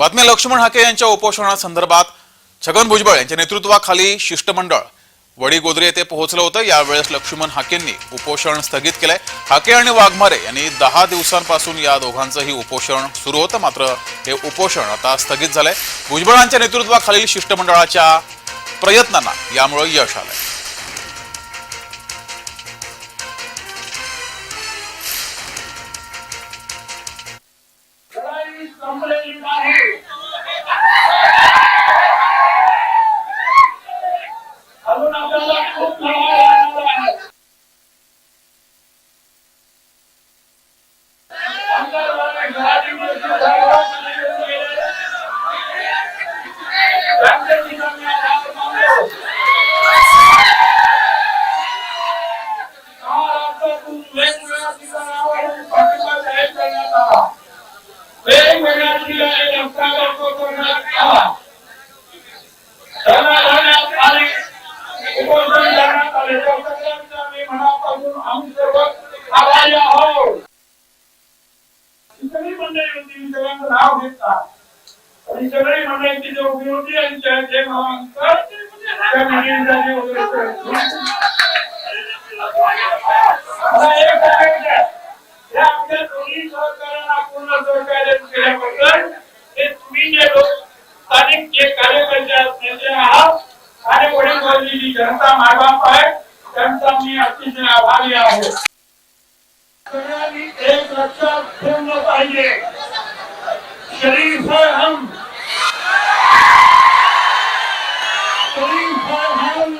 बातम्या लक्ष्मण हाके यांच्या उपोषणासंदर्भात छगन भुजबळ यांच्या नेतृत्वाखाली शिष्टमंडळ वडी गोदरे येथे पोहोचलं होतं. यावेळेस लक्ष्मण हाकेंनी उपोषण स्थगित केलंय. हाके आणि वाघमारे यांनी दहा दिवसांपासून या दोघांचंही उपोषण सुरू होतं. मात्र हे उपोषण आता स्थगित झालंय. भुजबळांच्या नेतृत्वाखालील शिष्टमंडळाच्या प्रयत्नांना यामुळे यश आलंय. या आपल्या दोन्ही सहकार्यांना पूर्ण सहकार्य केल्याबद्दल जनता आहे त्यांचा मी अतिशय आभारी आहे सगळ्यांनी एक लक्षात ठेवलं पाहिजे शरीफ है हम। शरीफ है हम।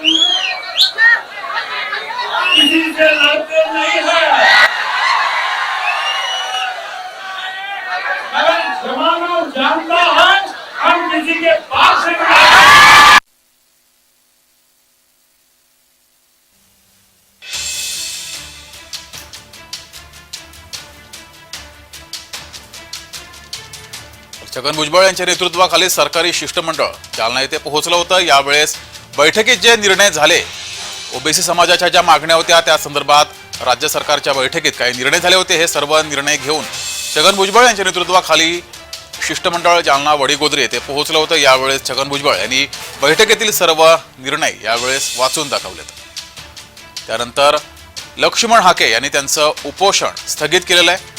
किसी से लड़ते नहीं है। अगर जमाना जानता है, हम किसी के पास से छगन भुजबळ यांच्या नेतृत्वाखाली सरकारी शिष्टमंडळ जालना येथे पोहोचलं होतं. यावेळेस बैठकीत जे निर्णय झाले ओबीसी समाजाच्या ज्या मागण्या होत्या त्या संदर्भात राज्य सरकारच्या बैठकीत काही निर्णय झाले होते. हे सर्व निर्णय घेऊन छगन भुजबळ यांच्या नेतृत्वाखाली शिष्टमंडळ जालना वडीगोद्रे येथे पोहोचलं होतं. यावेळेस छगन भुजबळ यांनी बैठकीतील सर्व निर्णय यावेळेस वाचून दाखवलेत. त्यानंतर लक्ष्मण हाके यांनी त्यांचं उपोषण स्थगित केलेलं आहे.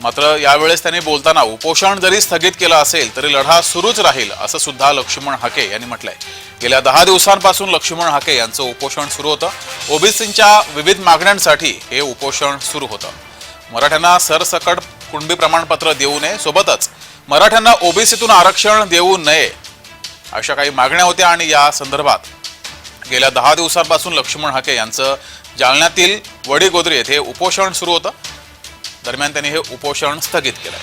मात्र यावेळेस त्यांनी बोलताना उपोषण जरी स्थगित केलं असेल तरी लढा सुरूच राहील असं सुद्धा लक्ष्मण हाके यांनी म्हटलंय. गेल्या दहा दिवसांपासून लक्ष्मण हाके यांचं उपोषण सुरू होतं. ओबीसींच्या विविध मागण्यांसाठी हे उपोषण सुरू होतं. मराठ्यांना सरसकट कुणबी प्रमाणपत्र देऊ नये सोबतच मराठ्यांना ओबीसीतून आरक्षण देऊ नये अशा काही मागण्या होत्या आणि या संदर्भात गेल्या दहा दिवसांपासून लक्ष्मण हाके यांचं जालन्यातील वडीगोद्री येथे उपोषण सुरू होतं. दरम्यान त्यांनी हे उपोषण स्थगित केलंय.